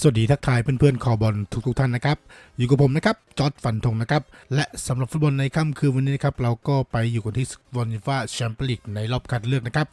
สวัสดีทักทายเพื่อนๆคอบอลทุกทุกๆท่านนะครับ อยู่กับผมนะครับจอร์ดฟันธงนะครับ และสำหรับฟุตบอลในค่ำคืนวันนี้นะครับ เราก็ไปอยู่กันที่ฟุตบอลยูฟ่าแชมเปี้ยนลีกในรอบคัดเลือกนะครับ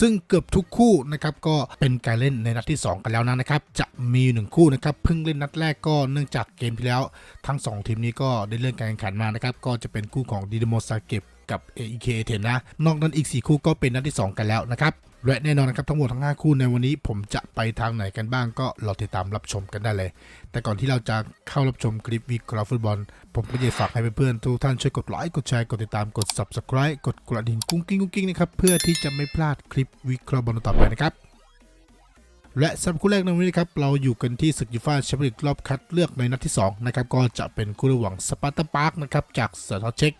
ซึ่งเกือบทุกคู่นะครับก็เป็นการเล่นในนัดที่ 2 กันแล้วนะครับ จะมีอยู่หนึ่งคู่นะครับเพิ่งเล่นนัดแรกก็เนื่องจากเกมที่แล้ว ทั้ง 2 ทีมนี้ก็ได้เลื่อนการแข่งขันมานะครับก็จะเป็นคู่ของดินาโมซาเก็บกับ AEK เทนนะ นอกนั้นอีก 4 คู่ก็เป็นนัดที่ 2 กันแล้วนะครับ และแน่นอนนะครับทั้งหมดทั้ง 5 คู่ในวันนี้ผมจะไปทางไหนกันบ้างก็รอติดตามรับชมกันได้เลย แต่ก่อนที่เราจะเข้ารับชมคลิปวิเคราะห์ฟุตบอล ผมก็อยากฝากให้เพื่อนๆทุกท่านช่วยกดไลค์กดแชร์กดติดตามกด subscribe กดกระดิ่งกุ้งกิ้งกุ้งกิ้งนะครับเพื่อที่จะไม่พลาดคลิปวิเคราะห์บอลต่อไปนะครับและสำหรับคู่แรกในวันนี้ครับเราอยู่กันที่ศึกยูฟ่าแชมเปี้ยนลีกรอบคัดเลือกในนัดที่2นะครับก็จะเป็นคู่ระหว่างสปาร์ตาปาร์กนะครับจากสตาเช็ก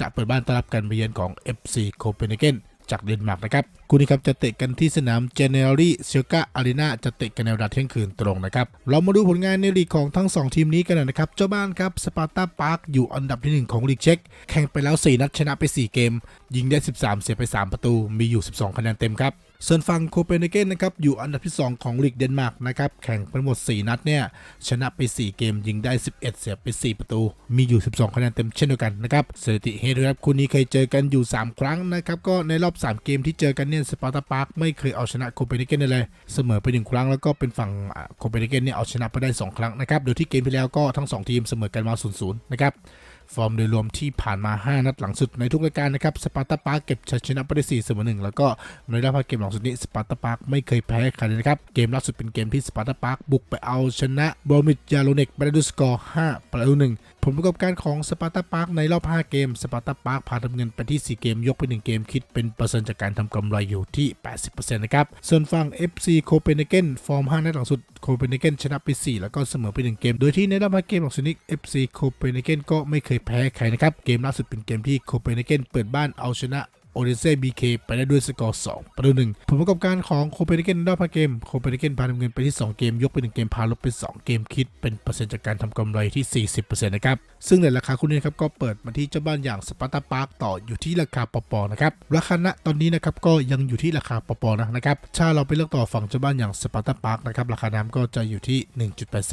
จะเปิดบ้านต้อนรับการไปเยือนของ FC โคเปนเฮเกนจากเดนมาร์กนะครับ คู่นี้ครับจะเตะกันที่สนาม Generali s i l k a Arena จะเตะกันในเวลาเที่ยงคืนตรงนะครับ เรามาดูผลงานในลีกของทั้ง 2 ทีมนี้กันนะครับ เจ้าบ้านครับสปาร์ตาปาร์กอยู่อันดับทีหนึ่1 ของลีกเช็กแข่งไปแล้ว 4 นัดชนะไป 4 เกม ยิงได้ 13 เสียไป 3 ประตู มีอยู่ 12 คะแนนเต็มครับส่วนฝั่งโคเปนเฮเกนนะครับอยู่อันดับที่ 2 ของลีกเดนมาร์กนะครับแข่งไปหมด 4 นัดเนี่ยชนะไป 4 เกมยิงได้ 11 เสียไป 4 ประตู มีอยู่ 12 คะแนนเต็มเช่นเดียวกันนะครับสถิติเฮดครับคู่นี้เคยเจอกันอยู่ 3 ครั้งนะครับก็ในรอบ 3 เกมที่เจอกันเนี่ยสปาร์ตาปาร์กไม่เคยเอาชนะโคเปนเฮเกนเลย เสมอไปหนึ่งครั้งแล้วก็เป็นฝั่งโคเปนเฮเกนเนี่ยเอาชนะไปได้ 2 ครั้งนะครับ โดยที่เกมที่แล้วก็ทั้ง 2 ทีมเสมอกันมา0-0นะครับ ฟอร์มโดยรวมที่ผ่านมา 5 นัดหลังสุดในทุกรายการนะครับสปาร์ตาปาร์กเก็บชัยชนะไปได้4เสมอ1แล้วก็ในรอบเกมหลังสุดนี้สปาร์ตาปาร์กไม่เคยแพ้ใครเลยนะครับ เกมล่าสุดเป็นเกมที่สปาร์ตาปาร์กบุกไปเอาชนะบรอมิดยาโลเนกไปได้ด้วยสกอร์ 5 ประตู1ผลประกอบการของสปาร์ตาปาร์กในรอบ 5 เกมสปาร์ตาปาร์กพาทำเงินไปที่ 4 เกมยกไป 1 เกมคิดเป็นเปอร์เซ็นต์จากการทำกำไรอยู่ที่ 80%นะครับส่วนฝั่ง FC โคเปนเฮเกนฟอร์ม 5 นัดหลังสุดโคเปนเฮเกนชนะไป 4 แล้วก็เสมอไป 1 เกม โดยที่ในรอบ5เกมของซูนิก FC โคเปนเฮเกนก็ไม่เคยแพ้ใครนะครับ เกมล่าสุดเป็นเกมที่โคเปนเฮเกนเปิดบ้านเอาชนะ โอเดเซ่บีเคไปได้ด้วยสกอร์ 2 ประตูหนึ่งผลประกอบการของโคเปนเฮเกนรอบ5เกม โคเปนเฮเกนพาทำเงินไปที่ 2 เกม ยกไป 1 เกมพาลบไป 2 เกมคิดเป็นเปอร์เซ็นต์จากการทำกำไรที่ 40%นะครับ ซึ่งในราคาคู่นี้ครับก็เปิดมาที่เจ้าบ้านอย่างสปาร์ตาปาร์กต่ออยู่ที่ราคาปปนะครับราคาณตอนนี้นะครับก็ยังอยู่ที่ราคาปปนะนะครับถ้าเราไปเลือกต่อฝั่งเจ้าบ้านอย่างสปาร์ตาปาร์กนะครับราคาน้ำก็จะอยู่ที่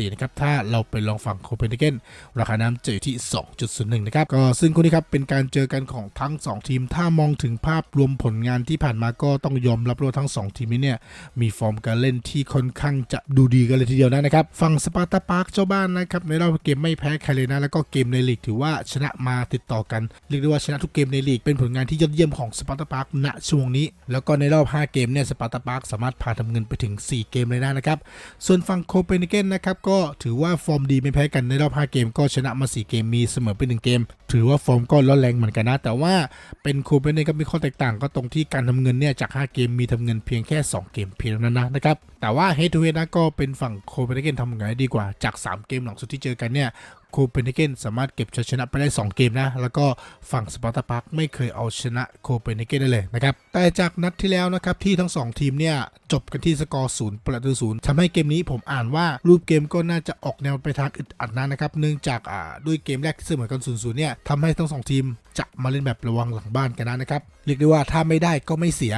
1.84นะครับถ้าเราไปลองฝั่งโคเปนเฮเกนราคาน้ำจะอยู่ที่ 2.01นะครับก็ซึ่งคู่นี้ครับเป็นการเจอกันของทั้ง 2 ทีมถ้ามองถึงภาพรวมผลงานที่ผ่านมาก็ต้องยอมรับว่าทั้ง 2 ทีมนี้เนี่ยมีฟอร์มการเล่นที่ค่อนข้างจะดูดีกันเลยทีเดียวนะครับฝั่งสปาร์ตาปาร์กเจ้าบ้านนะครับในรอบเกมไม่แพ้ใครเลยนะแล้วก็เกมในลีกถือว่าชนะมาติดต่อกันเรียกได้ว่าชนะทุกเกมในลีกเป็นผลงานที่ยอดเยี่ยมของสปาร์ตาปาร์กณช่วงนี้ แล้วก็ในรอบ 5 เกมเนี่ยสปาร์ตาปาร์กสามารถพาทำเงินไปถึง 4 เกมเลยนะนะครับส่วนฝั่งโคเปนเฮเกนนะครับก็ถือว่าฟอร์มดีไม่แพ้กันในรอบ 5 เกมก็ชนะมา 4 เกมมีเสมอไป1เกม ถือว่าฟอร์มก็ร้อนแรงเหมือนกันนะ แต่ว่าเป็นคูเปนเฮเกนก็มีข้อแตกต่างก็ตรงที่การทำเงินเนี่ยจาก 5 เกมมีทำเงินเพียงแค่ 2 เกมเพียงนั้นนะนะครับ แต่ว่า head to head นะก็เป็นฝั่งโคเปนเฮเกนทำเงินได้ดีกว่าจาก 3 เกมหลังสุดที่เจอกันเนี่ยโคเปนเฮเกนสามารถเก็บชัยชนะไปได้ 2 เกมนะ แล้วก็ฝั่งสปาร์ตาปาร์กไม่เคยเอาชนะโคเปนเฮเกนได้เลยนะครับ แต่จากนัดที่แล้วนะครับ ที่ทั้ง 2 ทีมเนี่ย จบกันที่สกอร์ศูนย์ประตูศูนย์ทำให้เกมนี้ผมอ่านว่ารูปเกมก็น่าจะออกแนวไปทางอึดอัดนะนะครับ เนื่องจากอ่าด้วยเกมแรกที่เสมอกันศูนย์ศูนย์เนี่ยทำให้ทั้งสองทีมจะมาเล่นแบบระวังหลังบ้านกันนะครับเรียกได้ว่าถ้าไม่ได้ก็ไม่เสีย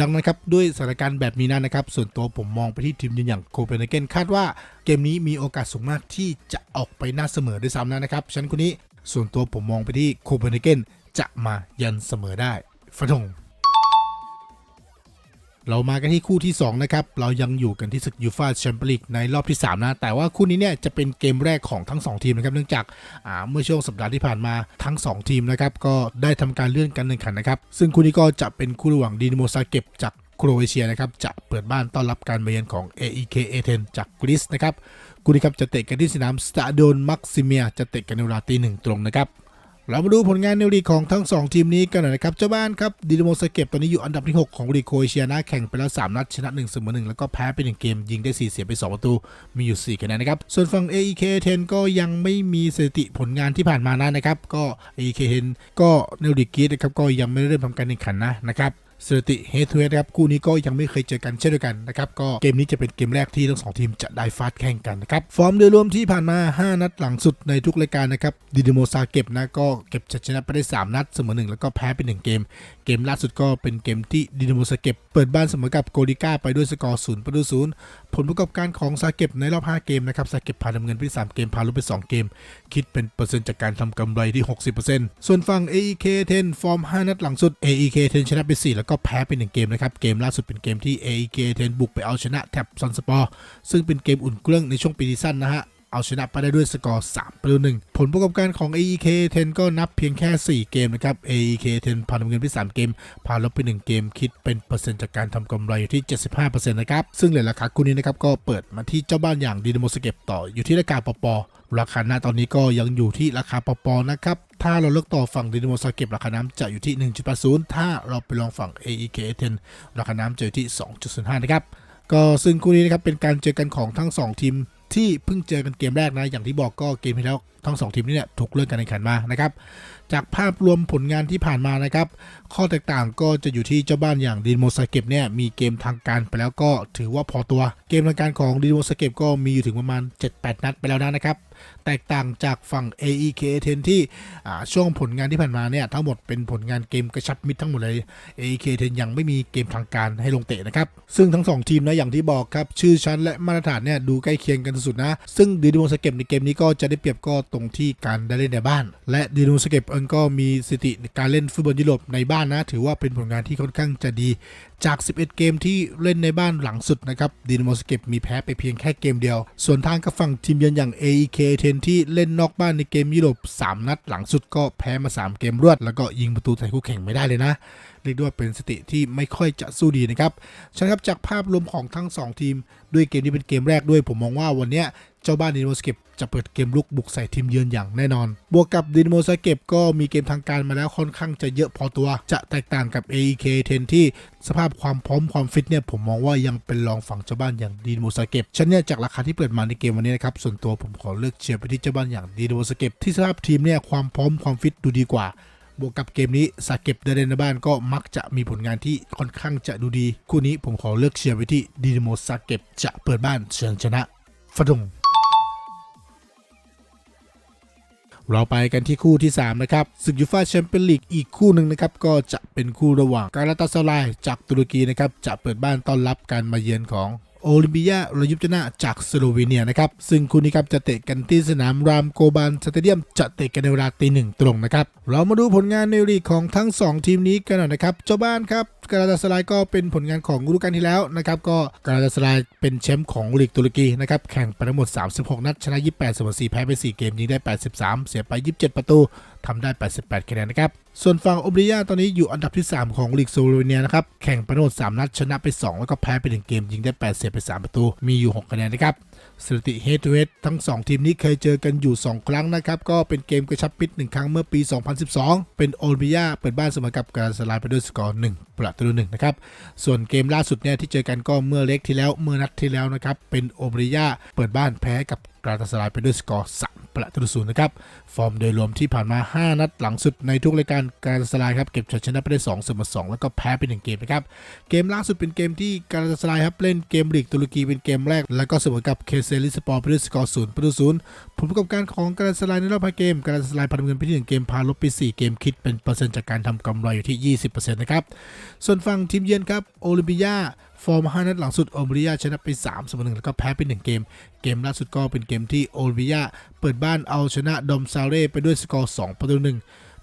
ดังนั้นครับด้วยสถานการณ์แบบนี้นะนะครับ ส่วนตัวผมมองไปที่ทีมยืนอย่างโคเปนเฮเกนคาดว่าเกมนี้มีโอกาสสูงมากที่จะออกไปหน้าเสมอด้วยซ้ำนะครับฉันคนนี้ส่วนตัวผมมองไปที่โคเปนเฮเกนจะมายันเสมอได้ฟันธง เรามากันที่คู่ที่ 2 นะครับ เรายังอยู่กันที่ศึกยูฟาแชมเปี้ยนลีกในรอบที่ 3 นะ แต่ว่าคู่นี้เนี่ยจะเป็นเกมแรกของทั้ง 2 ทีมนะครับ เนื่องจากาเมื่อช่วงสัปดาห์ที่ผ่านมาทั้ง 2 ทีมนะครับ ก็ได้ทำการเลื่อนการแข่งขันนะครับ ซึ่งคู่นี้ก็จะเป็นคู่ระหว่างดีนโมซาเก็บจากโครเอเชียนะครับ จะเปิดบ้านต้อนรับการมาเยือนของ AEK A10 จากกรีซนะครับ คู่นี้ครับจะเตะกันที่สนามสตาโดนมักซิเมีย จะเตะกันในเวลาตีหนึ่งตรงนะครับ เรามาดูผลงานในลีกของทั้ง 2 ทีมนี้กันหน่อยนะครับ เจ้าบ้านครับดินโมสเก็บตอนนี้อยู่อันดับที่ 6 ของลีกโคเอเชียนะแข่งไปแล้ว 3 นัด ชนะ1เสมอ1แล้วก็แพ้ไป 1 เกม ยิงได้ 4 เสียไป 2 ประตู มีอยู่ 4 คะแนนนะครับ ส่วนฝั่ง AEK 10 ก็ยังไม่มีสถิติผลงานที่ผ่านมานะนะครับ ก็ AEK 10ก็ในลีกกีดนะครับก็ยังไม่ได้เริ่มทำการแข่งขันนะนะครับ สถิติเฮดทูเฮดครับคู่นี้ก็ยังไม่เคยเจอกันเช่นเดียวกันนะครับก็เกมนี้จะเป็นเกมแรกที่ทั้งสองทีมจะได้ฟาดแข่งกันนะครับฟอร์มโดยรวมที่ผ่านมา 5 นัดหลังสุดในทุกรายการนะครับดิดิโมซาเก็บนะก็เก็บชัยชนะไปได้ 3 นัดเสมอ1แล้วก็แพ้ไป1เกม เกมล่าสุดก็เป็นเกมที่ดินโมซาเก็บเปิดบ้านเสมอกับโกลิก้าไปด้วยสกอร์ศูนย์ประตูศูนย์ ผลประกอบการของซาเก็บในรอบ 5 เกมนะครับซาเก็บพาดำเงินไป 3 เกม พาลุไป 2 เกม คิดเป็นเปอร์เซ็นต์จากการทำกำไรที่ 60%ส่วนฝั่ง AEK 10 ฟอร์ม 5 นัดหลังสุด AEK 10 ชนะไป 4 แล้วก็แพ้ไป 1 เกมนะครับ เกมล่าสุดเป็นเกมที่ AEK 10 บุกไปเอาชนะแท็บซันสปอร์ซึ่งเป็นเกมอุ่นเครื่องในช่วงปีที่สั้นนะฮะ เอาชนะไปได้ด้วยสกอร์3ประตูหนึ่งผลประกอบการของ AEK 10 ก็นับเพียงแค่ 4 เกมนะครับ AEK 10พาทำเงินไป 3 เกมพาลบไป 1 เกมคิดเป็นเปอร์เซ็นต์จากการทำกำไรอยู่ที่ 75%นะครับซึ่งเหรียญราคาคู่นี้นะครับก็เปิดมาที่เจ้าบ้านอย่างดีนโมสเก็บต่ออยู่ที่ราคาปปราคาหน้าตอนนี้ก็ยังอยู่ที่ราคาปปนะครับ ถ้าเราเลือกต่อฝั่งดีนโมสเก็บราคาน้ำจะอยู่ที่ 1.80 ถ้าเราไปลองฝั่ง AEK 10ราคาน้ำจะอยู่ที่ 2.05 นะครับก็ซึ่งคู่นี้นะครับเป็นการเจอกันของทั้ง 2 ทีม ที่เพิ่งเจอกันเกมแรกนะ อย่างที่บอกก็เกมที่แล้วทั้งสองทีมนี้เนี่ยถูกเลื่อนการแข่งขันมานะครับ จากภาพรวมผลงานที่ผ่านมานะครับ ข้อแตกต่างก็จะอยู่ที่เจ้าบ้านอย่างดินโมซาเก็บเนี่ยมีเกมทางการไปแล้วก็ถือว่าพอตัว เกมทางการของดินโมซาเก็บก็มีอยู่ถึงประมาณ 7-8 นัดไปแล้วนะครับ แตกต่างจากฝั่ง AEK 10ที่ช่วงผลงานที่ผ่านมาเนี่ยทั้งหมดเป็นผลงานเกมกระชับมิตรทั้งหมดเลย AEK 10ยังไม่มีเกมทางการให้ลงเตะนะครับ ซึ่งทั้ง 2 ทีมนะอย่างที่บอกครับ ชื่อชั้นและมาตรฐานเนี่ยดูใกล้เคียงกันสุดๆนะ ซึ่งดีดูสเก็ปในเกมนี้ก็จะได้เปรียบก็ตรงที่การได้เล่นในบ้าน และดีดูสเก็ปเองก็มีสถิติการเล่นฟุตบอลยุโรปในบ้านนะ ถือว่าเป็นผลงานที่ค่อนข้างจะดีจาก 11 เกมที่เล่นในบ้านหลังสุดนะครับดีนโมสเก็ปมีแพ้ไปเพียงแค่เกมเดียว ส่วนทางกับฝั่งทีมเยือนอย่าง AEK ทนที่เล่นนอกบ้านในเกมยุโรป 3 นัดหลังสุดก็แพ้มา 3 เกมรวด แล้วก็ยิงประตูใส่คู่แข่งไม่ได้เลยนะ เรียกได้ว่าเป็นสติที่ไม่ค่อยจะสู้ดีนะครับฉะนั้นครับจากภาพรวมของทั้ง 2 ทีม ด้วยเกมนี้เป็นเกมแรกด้วย ผมมองว่าวันนี้เจ้าบ้านดินโมสเก็ปจะเปิดเกมลุกบุกใส่ทีมเยือนอย่างแน่นอน บวกกับดินโมสเก็ปก็มีเกมทางการมาแล้วค่อนข้างจะเยอะพอตัว จะแตกต่างกับ AEK 10 ที่สภาพความพร้อมความฟิตเนี่ยผมมองว่ายังเป็นรองฝั่งเจ้าบ้านอย่างดินโมสเก็ปฉะนั้นเนี่ยจากราคาที่เปิดมาในเกมวันนี้นะครับส่วนตัวผมขอเลือกเชียร์ไปที่เจ้าบ้านอย่างดินโมสเก็ปที่สภาพทีมเนี่ยความพร้อมความฟิตดูดีกว่า บวกกับเกมนี้สาเก็บเดเรนในบ้านก็มักจะมีผลงานที่ค่อนข้างจะดูดี คู่นี้ผมขอเลือกเชียร์ไปที่ดีนโมสาเก็บจะเปิดบ้านเชิญชนะฟะดงเราไปกันที่คู่ที่ 3 นะครับศึกยูฟ่าแชมเปี้ยนลีกอีกคู่หนึ่งนะครับ ก็จะเป็นคู่ระหว่างการาตาสลายจากตุรกีนะครับ จะเปิดบ้านต้อนรับการมาเยือนของ โอลิมปิยาลยุบจนาจากสโลวีเนียนะครับ ซึ่งคู่นี้ครับจะเตะกันที่สนามรามโกบานสเตเดียมจะเตะกันในเวลาตีหนึ่งตรงนะครับ เรามาดูผลงานในลีกของทั้ง 2 ทีมนี้กันหน่อยนะครับ เจ้าบ้านครับการาตาสลายก็เป็นผลงานของฤดูกาลที่แล้วนะครับ ก็การาตาสลายเป็นแชมป์ของลีกตุรกีนะครับ แข่งไปทั้งหมด 36 นัด ชนะ 28เสมอ4แพ้ไป 4 เกมยิงได้ 83 เสียไป 27 ประตู ทำได้ 88 คะแนนนะครับ ส่วนฝั่งโอบริยาตอนนี้อยู่อันดับที่ 3 ของลีกโซโลเนียนะครับ แข่งประโนด3นัดชนะไป 2 แล้วก็แพ้ไป 1 เกม ยิงได้ 8 เสียไป 3 ประตู มีอยู่ 6 คะแนนนะครับ สถิติเฮด o ูเฮดทั้ง 2 ทีมนี้เคยเจอกันอยู่ 2 ครั้งนะครับ ก็เป็นเกมกระชับมิตร1ครั้งเมื่อปี 2012 เป็นโอลิมปิยาเปิดบ้านเสมอกับการสลายไปด้วยสกอร์1 ประตูหนึ่งนะครับ ส่วนเกมล่าสุดเนี่ยที่เจอกันก็เมื่อเล็กที่แล้วเมื่อนัดที่แล้วนะครับ เป็นโอเบริยาเปิดบ้านแพ้กับกราตาสลายไปด้วยสกอร์3ประตูศูนย์นะครับ ฟอร์มโดยรวมที่ผ่านมา 5 นัดหลังสุดในทุกรายการกราตาสลายครับเก็บชัยชนะไปได้2เสมอ2แล้วก็แพ้ไป1เกมนะครับเกมล่าสุดเป็นเกมที่กาลาตาสลายครับเล่นเกมลีกตุรกีเป็นเกมแรก แล้วก็เสมอกับเคเซลิสปอร์ไปด้วยสกอร์ศูนย์ประตูศูนย์ผลประกอบการของกาลาตาสลายในรอบ5เกมกาลาตาสลายพาดำเงินไปที่1เกมพาลบไป4เกมคิดเป็นเปอร์เซ็นต์จากการทำกำไรอยู่ที่ 20%นะครับส่วนฝั่งทีมเยือนครับโอลิมปิยาฟอร์ม5นัดหลังสุดโอลิมปิยาชนะไป3เสมอ1แล้วก็แพ้ไป 1 เกม เกมล่าสุดก็เป็นเกมที่โอลิมปิยาเปิดบ้านเอาชนะดอมซาเร่ไปด้วยสกอร์2ประตูหนึ่ง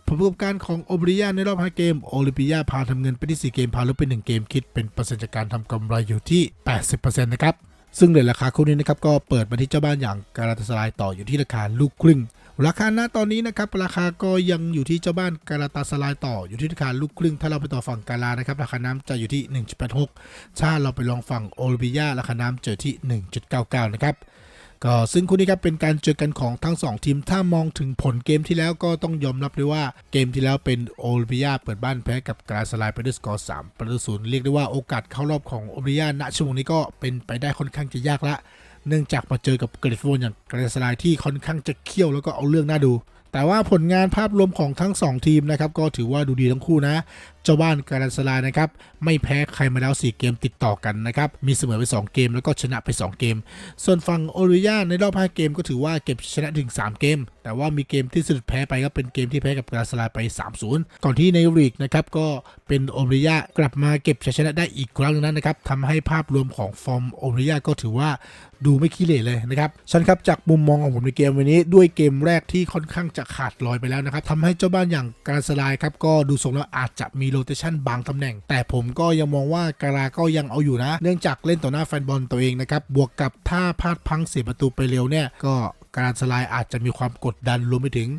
ผลประกอบการของโอเบริยาในรอบ 5 เกม โอลิมปิยาพาทำเงินไปที่ 4 เกม พาลบไป 1 เกม คิดเป็นเปอร์เซ็นต์จากการทำกำไรอยู่ที่ 80%นะครับ ซึ่งเหรียญราคาคู่นี้นะครับก็เปิดมาที่เจ้าบ้านอย่างการาตาสลายต่ออยู่ที่ราคาลูกครึ่ง ราคาหน้าตอนนี้นะครับราคาก็ยังอยู่ที่เจ้าบ้านการาตาสลายต่ออยู่ที่ราคาลูกครึ่ง ถ้าเราไปต่อฝั่งกาลานะครับ ราคาน้ำจะอยู่ที่ 1.86ถ้าเราไปลองฝั่งโอลิมปิยาราคาน้ำเจอที่ 1.99 นะครับก็ซึ่งคู่นี้ครับเป็นการเจอกันของทั้ง 2 ทีม ถ้ามองถึงผลเกมที่แล้วก็ต้องยอมรับเลยว่าเกมที่แล้วเป็นโอลิมปิยาเปิดบ้านแพ้กับกราสลายไปด้วยสกอร์3ประตูศูนย์เรียกได้ว่าโอกาสเข้ารอบของโอลิมปิยาณช่วงนี้ก็เป็นไปได้ค่อนข้างจะยากละ เนื่องจากมาเจอกับเกรดโฟนอย่างกราสลายที่ค่อนข้างจะเขี้ยวแล้วก็เอาเรื่องน่าดู แต่ว่าผลงานภาพรวมของทั้ง 2 ทีมนะครับก็ถือว่าดูดีทั้งคู่นะ เจ้าบ้านการันสลายนะครับไม่แพ้ใครมาแล้ว 4 เกมติดต่อกันนะครับมีเสมอไป 2 เกมแล้วก็ชนะไป 2 เกม ส่วนฝั่งโอริยาในรอบ 5 เกมก็ถือว่าเก็บชนะถึง 3 เกม แต่ว่ามีเกมที่สุดแพ้ไปก็เป็นเกมที่แพ้กับการันสลายไป 3-0 ก่อนที่ในลีกนะครับก็เป็นโอริยากลับมาเก็บชัยชนะได้อีกครั้งนึงนั้นนะครับทำให้ภาพรวมของฟอร์มโอริยาก็ถือว่า ดูไม่ขี้เหร่เลยนะครับฉันครับจากมุมมองของผมในเกมวันนี้ด้วยเกมแรกที่ค่อนข้างจะขาดลอยไปแล้วนะครับทำให้เจ้าบ้านอย่างการสลายครับก็ดูทรงแล้วอาจจะมีโรเตชันบางตำแหน่ง แต่ผมก็ยังมองว่าการาก็ยังเอาอยู่นะ เนื่องจากเล่นต่อหน้าแฟนบอลตัวเองนะครับบวกกับถ้าพลาดพังเสียประตูไปเร็วเนี่ยก็การสลายอาจจะมีความกดดันรวมไปถึง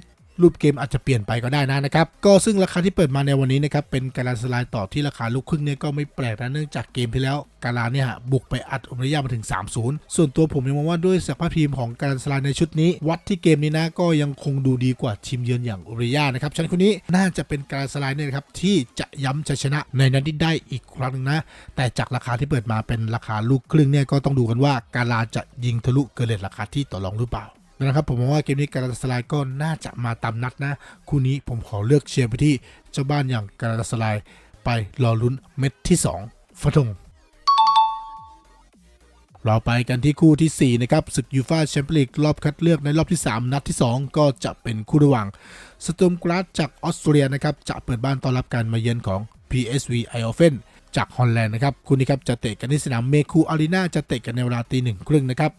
รูปเกมอาจจะเปลี่ยนไปก็ได้นะนะครับ ก็ซึ่งราคาที่เปิดมาในวันนี้นะครับ เป็นการาสไลด์ต่อที่ราคาลูกครึ่งเนี่ยก็ไม่แปลกนะเนื่องจากเกมที่แล้วการาเนี่ยฮะบุกไปอัดอุมริยามาถึง 3-0 ส่วนตัวผมยังมองว่าด้วยศักภาพทีมของการาสไลด์ในชุดนี้ วัดที่เกมนี้นะก็ยังคงดูดีกว่าทีมเยือนอย่างอุมริยานะครับฉะนันคนนี้น่าจะเป็นการาสไลด์เนี่ยครับที่จะย้ำชัยชนะในนัดนี้ได้อีกครั้งหนึงนะ แต่จากราคาที่เปิดมาเป็นราคาลูกครึ่งเนี่ยก็ต้องดูกันว่าการาจะยิงทะลุเกินเลทราคาที่ต่อรองหรือเปล่า นะครับผมมองว่าเกมนี้การาสลด์ก็น่าจะมาตามนัดนะ คู่นี้ผมขอเลือกเชียร์ไปที่เจ้าบ้านอย่างการาสลด์ไปรอลุ้นเม็ดที่ 2ฟะทงเราไปกันที่คู่ทีสี่ 4 นะครับศึกยูฟาแชมเปี้ยนลีกรอบคัดเลือกในรอบที่ 3 นัดที่ 2 ก็จะเป็นคู่ระหว่างสตูมกราดจากออสเตรเลียนะครับ จะเปิดบ้านต้อนรับการมาเยือนของ PSV e i o f e n จากฮอลแลนด์นะครับ คู่นี้ครับจะเตะกันที่สนามเมคูอารีนาจะเตะกันในเวลาตีหนึ่งครึ่งนะครับ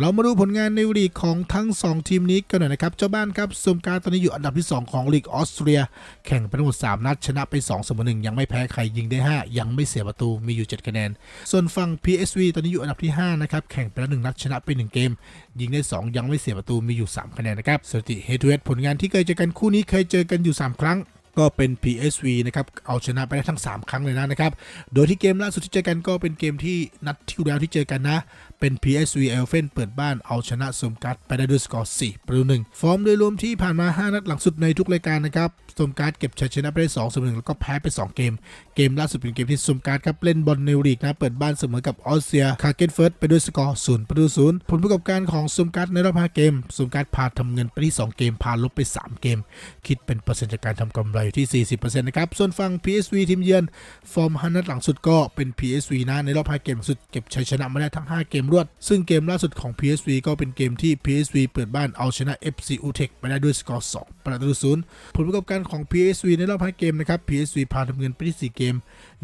เรามาดูผลงานในลีกของทั้ง 2 ทีมนี้กันหน่อยนะครับ เจ้าบ้านครับซุมการตอนนี้อยู่อันดับที่ 2 ของลีกออสเตรีย แข่งไปทั้งหมด 3 นัด ชนะไป2เสมอ1ยังไม่แพ้ใครยิงได้ 5 ยังไม่เสียประตูมีอยู่ 7 คะแนน ส่วนฝั่ง PSV ตอนนี้อยู่อันดับที่ 5 นะครับ แข่งไปแล้ว1นัดชนะไป1เกม ยิงได้ 2 ยังไม่เสียประตูมีอยู่ 3 คะแนนนะครับสถิติ head to head ผลงานที่เคยเจอกันคู่นี้เคยเจอกันอยู่ 3 ครั้งก็เป็น PSV นะครับ เอาชนะไปได้ทั้ง 3 ครั้งเลยนะนะครับ โดยที่เกมล่าสุดที่เจอกันก็เป็นเกมที่นัดที่แล้วที่เจอกันนะ เป็น PSV e l f e n เปิดบ้านเอาชนะสมการ์ดไปได้ด้วยสกอร์4ประตูหนึ่งฟอร์มโดยรวมที่ผ่านมา 5 นัดหลังสุดในทุกรายการนะครับสมการ์ดเก็บชัยชนะไปได้2เสมอ1แล้วก็แพ้ไป 2 เกม เกมล่าสุดเป็นเกมที่สมการ์ดครับเล่นบอลในลีกนะเปิดบ้านเสมอกับออสเตรียคาเกนเฟิร์สไปด้วยสกอร์0ประตู0ผลประกอบการของสมการ์ดในรอบ5เกมสมการ์ดพาทำเงินไปที่ 2 เกมพาลบไป 3 เกม คิดเป็นเปอร์เซ็นต์จากการทำกำไรอยู่ที่ 40%นะครับส่วนฝั่ง PSV ทีมเยือนฟอร์ม5นัดหลังสุดก็เป็น PSV นะในรอบ5เกมสุดเก็บชัยชนะมาได้ทั้ง 5 เกมรวด ซึ่งเกมล่าสุดของ PSV ก็เป็นเกมที่ PSV เปิดบ้านเอาชนะ FC Utrecht ไปได้ด้วยสกอร์ 2 ประตูศูนย์ผลประกอบการของ PSV ในรอบ5เกมนะครับ PSV พาทำเงินไปที่4เกม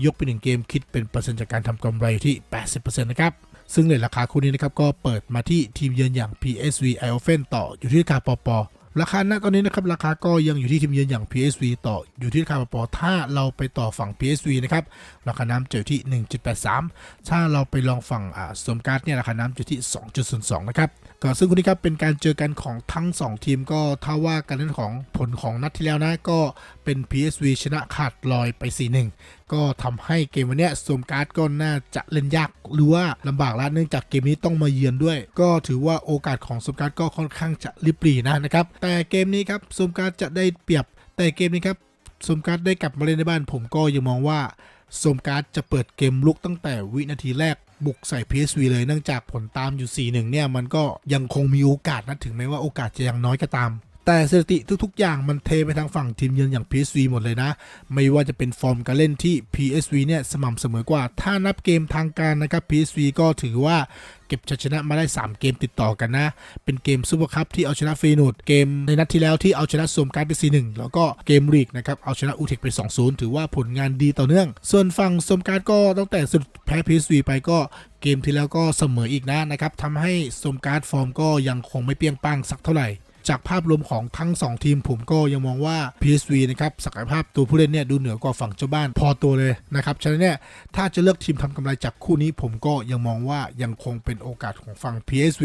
ยกไป1เกมคิดเป็นเปอร์เซ็นต์จากการทำกำไรที่ 80%นะครับซึ่งในราคาคู่นี้นะครับก็เปิดมาที่ทีมเยือนอย่าง PSV e i o f e n ต่ออยู่ที่ราคาปอปอ ราคาณตอนนี้นะครับราคาก็ยังอยู่ที่ทีมเยือนอย่าง PSV ต่ออยู่ที่ราคาปอปถ้าเราไปต่อฝั่ง PSV นะครับราคาน้ำจะอยู่ที่ 1.83 ถ้าเราไปลองฝั่งอ่าสมการ์ดเนี่ยราคาน้ำอยู่ที่ 2.02 นะครับ ก็ซึ่งคู่นี้ครับเป็นการเจอกันของทั้ง 2 ทีมก็ถ้าว่ากันเรื่องของผลของนัดที่แล้วนะก็เป็น PSV ชนะขาดลอยไป 4-1 ก็ทำให้เกมวันนี้สมการ์ดก็น่าจะเล่นยากหรือว่าลำบากแล้วเนื่องจากเกมนี้ต้องมาเยือนด้วย ก็ถือว่าโอกาสของสมการ์ดก็ค่อนข้างจะริบหรี่นะนะครับแต่เกมนี้ครับสมการ์ดจะได้เปรียบแต่เกมนี้ครับสมการ์ดได้กลับมาเล่นในบ้านผมก็ยังมองว่าสมการ์ดจะเปิดเกมลุกตั้งแต่วินาทีแรก บุกใส่ PSV เลยเนื่องจากผลตามอยู่ 4-1 เนี่ย มันก็ยังคงมีโอกาสนะถึงแม้ว่าโอกาสจะยังน้อยก็ตาม แต่สถิติทุกๆ อย่างมันเทไปทางฝั่งทีมเยือนอย่าง PSV หมดเลยนะ ไม่ว่าจะเป็นฟอร์มการเล่นที่ PSV เนี่ยสม่ำเสมอกว่า ถ้านับเกมทางการนะครับ PSV ก็ถือว่าเก็บชัยชนะมาได้ 3 เกมติดต่อกันนะ เป็นเกมซูเปอร์คัพที่เอาชนะฟีนูดเกมในนัดที่แล้วที่เอาชนะสวมการไป 4-1 แล้วก็เกมลีกนะครับเอาชนะอูเทคไป 2-0 ถือว่าผลงานดีต่อเนื่อง ส่วนฝั่งสวมการก็ตั้งแต่สุดแพ้ PSV ไปก็เกมที่แล้วก็เสมออีกนะนะครับทำให้สวมการฟอร์มก็ยังคงไม่เปรี้ยงป้างสักเท่าไหร่ จากภาพรวมของทั้ง 2 ทีมผมก็ยังมองว่า PSV นะครับศักยภาพตัวผู้เล่นเนี่ยดูเหนือกว่าฝั่งเจ้าบ้านพอตัวเลยนะครับฉะนั้นเนี่ยถ้าจะเลือกทีมทำกำไรจากคู่นี้ ผมก็ยังมองว่ายังคงเป็นโอกาสของฝั่ง PSV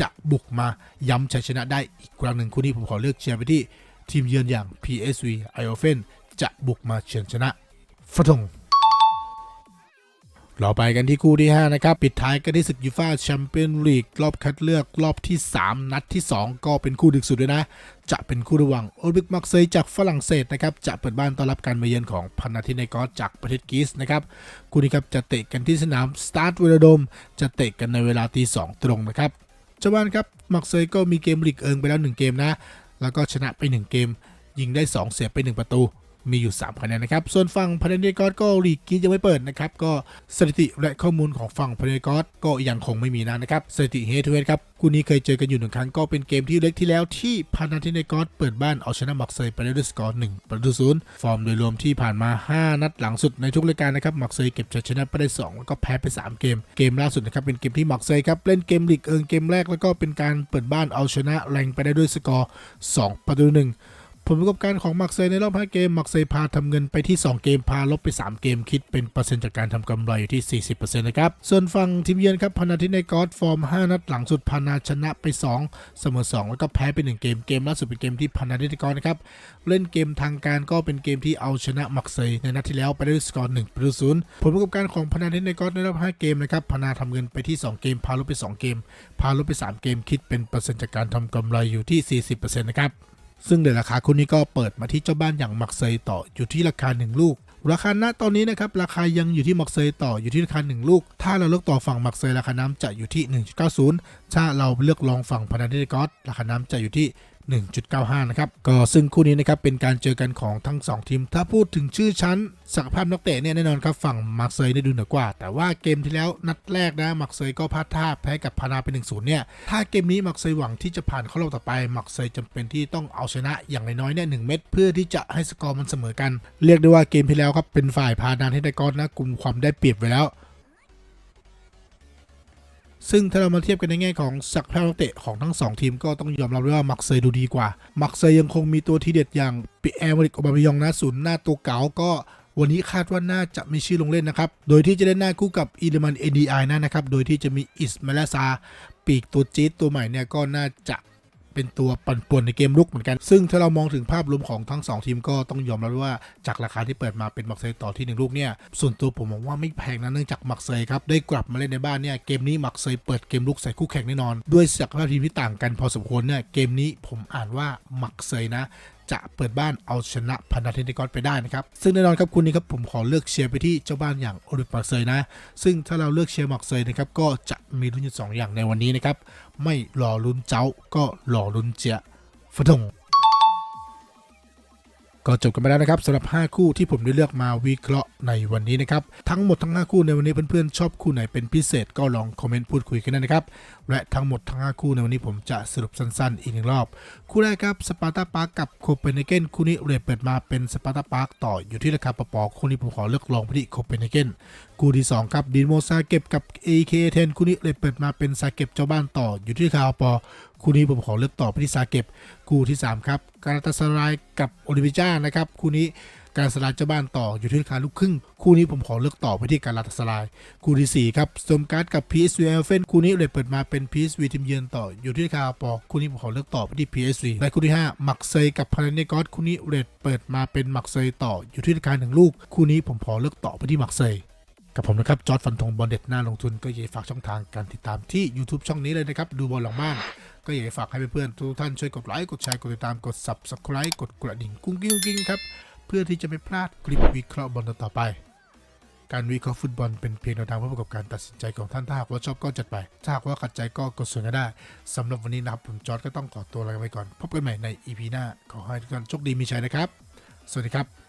จะบุกมาย้ำชัยชนะได้อีกครั้งหนึ่งคู่นี้ผมขอเลือกเชียร์ไปที่ทีมเยือนอย่าง PSV i o f e n จะบุกมาเฉือนชนะฟะทง เราไปกันที่คู่ที่ 5 นะครับ ปิดท้ายกันที่ศึกยูฟ่าแชมเปี้ยนลีกรอบคัดเลือกรอบที่ 3 นัดที่ 2 ก็เป็นคู่ดึกสุดด้วยนะ จะเป็นคู่ระหว่างโอลิมปิกมาร์เซย์จากฝรั่งเศสนะครับ จะเปิดบ้านต้อนรับการมาเยือนของพันนาทินในกอสจากประเทศกรีซนะครับ คู่นี้ครับจะเตะกันที่สนามสตาร์ทเวลโดม จะเตะกันในเวลาตีสองตรงนะครับเจ้าบ้านครับมาร์เซย์ก็มีเกมลีกเอิงไปแล้ว 1 เกมนะ แล้วก็ชนะไป 1 เกม ยิงได้ 2 เสียไป 1 ประตู มีอยู่ 3 คะแนนนะครับ ส่วนฝั่งพานาเนกอสก็ลีกกียังไม่เปิดนะครับ ก็สถิติและข้อมูลของฝั่งพานาเนกอสก็ยังคงไม่มีนะนะครับสถิติเฮทูเฮดครับคู่นี้เคยเจอกันอยู่หนึ่งครั้งก็เป็นเกมที่เล็กที่แล้วที่พานาเนกอสเปิดบ้านเอาชนะมักเซยไปได้ด้วยสกอร์1ประตูศูนย์ฟอร์มโดยรวมที่ผ่านมา 5 นัดหลังสุดในทุกรายการนะครับมักเซยเก็บชัยชนะไปได้ 2 แล้วก็แพ้ไป 3 เกม เกมล่าสุดนะครับเป็นเกมที่มักเซยครับเล่นเกมลีกเอิงเกมแรกแล้วก็เป็นการเปิดบ้านเอาชนะแรงไปได้ด้วยสกอร์2ประตูหนึ่ง ผลประกอบการของมักเซในรอบ 5 เกม มักเซพาทำเงินไปที่ 2 เกม พาลบไป 3 เกม คิดเป็นเปอร์เซ็นต์จากการทำกำไรอยู่ที่ 40%นะครับ ส่วนฝั่งทีมเยือนครับ พานาทินในกอสฟอร์ม 5 นัดหลังสุด พานาชนะไป 2 เสมอ 2 แล้วก็แพ้ไป 1 เกม เกมล่าสุดเป็นเกมที่พานาทินในกอสนะครับ เล่นเกมทางการก็เป็นเกมที่เอาชนะมักเซในนัดที่แล้วไปได้ด้วยสกอร์1ประตูศูนย์ผลประกอบการของพานาทินในกอสในรอบ 5 เกมนะครับ พานาทำเงินไปที่ 2 เกม พาลบไป 2 เกม พาลบไป 3 เกม คิดเป็นเปอร์เซ็นต์จากการทำกำไรอยู่ที่ 40%นะครับ ซึ่งเดี๋ยวราคาคู่นี้ก็เปิดมาที่เจ้าบ้านอย่างมักเซยต่ออยู่ที่ราคา 1 ลูก ราคาณตอนนี้นะครับราคายังอยู่ที่มักเซยต่ออยู่ที่ราคา 1 ลูก ถ้าเราเลือกต่อฝั่งมักเซยราคาน้ำจะอยู่ที่ 1.90 ถ้าเราเลือกลองฝั่งพานาเดกอสราคาน้ำจะอยู่ที่ 1.95 นะครับ ก็ซึ่งคู่นี้นะครับเป็นการเจอกันของทั้ง 2 ทีม ถ้าพูดถึงชื่อชั้นศักยภาพนักเตะเนี่ยแน่นอนครับฝั่งมาร์เซยได้ดูเหนือกว่า แต่ว่าเกมที่แล้วนัดแรกนะมาร์เซยก็พลาดท่าแพ้กับพานาไป1-0เนี่ยถ้าเกมนี้มาร์เซยหวังที่จะผ่านเข้ารอบต่อไปมาร์เซยจำเป็นที่ต้องเอาชนะอย่างน้อยๆเนี่ยหนึ่งเม็ดเพื่อที่จะให้สกอร์มันเสมอกัน เรียกได้ว่าเกมที่แล้วครับเป็นฝ่ายพานาเทนได้ก้อนนะกลุ่มความได้เปรียบไว้แล้ว ซึ่งถ้าเรามาเทียบกันในแง่ของศักยภาพนักเตะของทั้ง 2 ทีมก็ต้องยอมรับเลยว่ามักเซยดูดีกว่า มักเซยยังคงมีตัวทีเด็ดอย่างปิแอร์มริกโอบามิยองนะศูนย์หน้าตัวเก๋าก็วันนี้คาดว่าน่าจะมีชื่อลงเล่นนะครับ โดยที่จะเล่นหน้าคู่กับอีเลมันเอดีไอนะครับ โดยที่จะมีอิสมาลาซาปีกตัวจี๊ดตัวใหม่เนี่ยก็น่าจะ เป็นตัวปั่นป่วนในเกมลุกเหมือนกัน ซึ่งถ้าเรามองถึงภาพรวมของทั้ง 2 ทีมก็ต้องยอมรับว่าจากราคาที่เปิดมาเป็นมักเซยต่อที่ 1 ลูกเนี่ย ส่วนตัวผมมองว่าไม่แพงนะเนื่องจากมักเซยครับ ได้กลับมาเล่นในบ้านเนี่ย เกมนี้มักเซยเปิดเกมลุกใส่คู่แข่งแน่นอน ด้วยศักยภาพทีมที่ต่างกันพอสมควรเนี่ยเกมนี้ผมอ่านว่ามักเซยนะจะเปิดบ้านเอาชนะพันธเทนนิกอนไปได้นะครับ ซึ่งแน่นอนครับคุณนี้ครับผมขอเลือกเชียร์ไปที่เจ้าบ้านอย่างโอลิมปัสเซยนะ ซึ่งถ้าเราเลือกเชียร์หมักเซยนะครับก็จะมีลุ้นอยู่สองอย่างในวันนี้นะครับ ไม่รอลุ้นเจ้าก็รอลุ้นเจียฟดงก็จบกันไปแล้วนะครับสำหรับ 5 คู่ที่ผมได้เลือกมาวิเคราะห์ในวันนี้นะครับ ทั้งหมดทั้ง 5 คู่ในวันนี้เพื่อนๆ ชอบคู่ไหนเป็นพิเศษก็ลองคอมเมนต์พูดคุยกันนะครับและทั้งหมดทั้ง 5 คู่ในวันนี้ผมจะสรุปสั้นๆ อีกหนึ่งรอบ คู่แรกครับสปาร์ตาปาร์กกับโคเปนเฮเกนคู่นี้เรทเปิดมาเป็นสปาร์ตาปาร์กต่ออยู่ที่ราคาปปอคู่นี้ผมขอเลือกลองไปที่โคเปนเฮเกนคู่ที่สองครับดินโมซาเก็บกับ AK10 คู่นี้เรทเปิดมาเป็นซาเก็บเจ้าบ้านต่ออยู่ที่ราคาปปอคู่นี้ผมขอเลือกต่อไปที่ซาเก็บคู่ที่สามครับการาตาสรายกับโอลิวิจ้านะครับคู่นี้ การสลายเจ้าบ้านต่ออยู่ที่ราคาลูกครึ่ง คู่นี้ผมขอเลือกต่อไปที่การลาตสลาย คู่ที่ 4 ครับสมการ์ดกับ PSV เอลเฟนคู่นี้เลยเปิดมาเป็น PSV ทีมเยือนต่ออยู่ที่ราคาปอคู่นี้ผมขอเลือกต่อไปที่ PSV และคู่ที่5มักเซยกับพาราเนกอสคู่นี้เรทเปิดมาเป็นมักเซยต่ออยู่ที่ราคาหนึ่งลูก คู่นี้ผมขอเลือกต่อไปที่มักเซยกับผมนะครับ จอร์ดฟันธงบอลเด็ดหน้าลงทุนก็อยาฝากช่องทางการติดตามที่ YouTube ช่องนี้เลยนะครับ ดูบอลหลังบ้าน ก็อยาฝากให้เพื่อนๆทุกท่านช่วยกดไลค์กดแชร์กดติดตามกด Subscribe กดกระดิ่งกุ้งกิ้งกิ้งครับ เพื่อที่จะไม่พลาดคลิปวิเคราะห์บอลต่อไป การวิเคราะห์ฟุตบอลเป็นเพียงแนวทางเพื่อประกอบการตัดสินใจของท่านถ้าหากว่าชอบก็จัดไป ถ้าหากว่าขัดใจก็กดส่วนก็ได้สำหรับวันนี้นะครับผมจอร์ดก็ต้องขอตัวลาไปก่อน พบกันใหม่ใน EP หน้าขอให้ทุกท่านโชคดีมีชัยนะครับ สวัสดีครับ